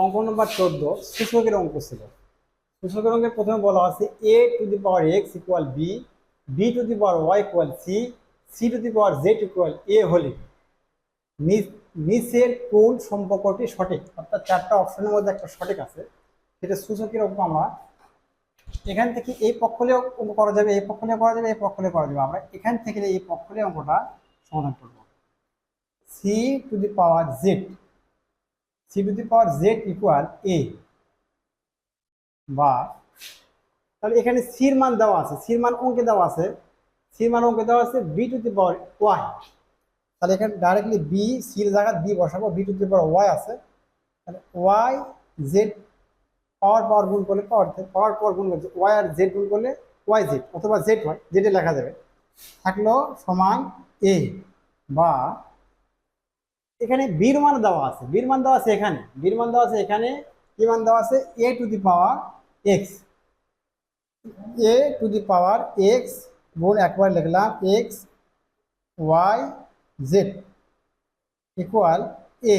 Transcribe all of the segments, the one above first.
অঙ্ক নম্বর চোদ্দ, সূচকের অঙ্ক ছিল। সূচকের অঙ্কের প্রথমে বলা আছে A to the power X equal B B to the power Y equal C C to the power Z equal A হলে নিচ- নিচের কোন সম্পর্কটি সঠিক, অর্থাৎ চারটা অপশনের মধ্যে একটা সঠিক আছে। সেটা সূচকের অঙ্ক আমরা এখান থেকে এই পক্ষলেও অঙ্ক করা যাবে, এই পক্ষলে করা যাবে, এই পক্ষলে করা যাবে। আমরা এখান থেকে এই পক্ষলে অঙ্কটা সমাধান করব। C to the power Z C to the power Z equal A বা তাহলে এখানে সির মান দেওয়া আছে সির মান অঙ্কে দেওয়া আছে সির মান অঙ্কে দেওয়া আছে B to the power Y তাহলে এখানে ডাইরেক্টলি বি সির জায়গা বি বসাবো B to the power Y আছে। তাহলে ওয়াই জেড পাওয়ার পাওয়ার গুণ করলে পাওয়ার পাওয়ার পাওয়ার গুণ করছে ওয়াই আর জেড গুণ করলে ওয়াই জেড অথবা জেড ওয়াই জেডে লেখা যাবে। থাকল সমান এ বা এখানে বীর মান দেওয়া আছে। বীর মান দেওয়া আছে এখানে। বীর মান দেওয়া আছে এখানে। কি মান দেওয়া আছে? A to the power X A to the power X গুণ একবার লিখলাম X Y Z equal A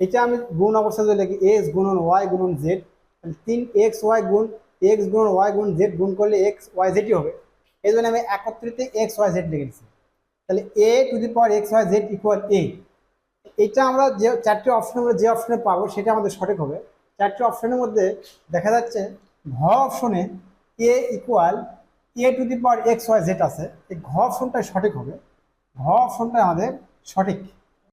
এটা আমি গুণ অবস্থা যদি লিখি এক্স গুণন ওয়াই গুণন জেড তিন এক্স ওয়াই গুণ এক্স গুণন ওয়াই গুণ জেড গুণ করলে এক্স ওয়াই জেডই হবে। এই জন্য আমি একত্রিত এক্স ওয়াই জেড লিখেছি তাহলে A to the power X Y Z equal A এটা আমরা যে চারটে অপশনের আমরা যে অপশনে পাবো সেটা আমাদের সঠিক হবে। চারটে অপশনের মধ্যে দেখা যাচ্ছে ঘ অপশনে A equal A to the power X Y Z আছে। এই ঘ অপশনটাই সঠিক হবে। ঘ অপশনটা আমাদের সঠিক।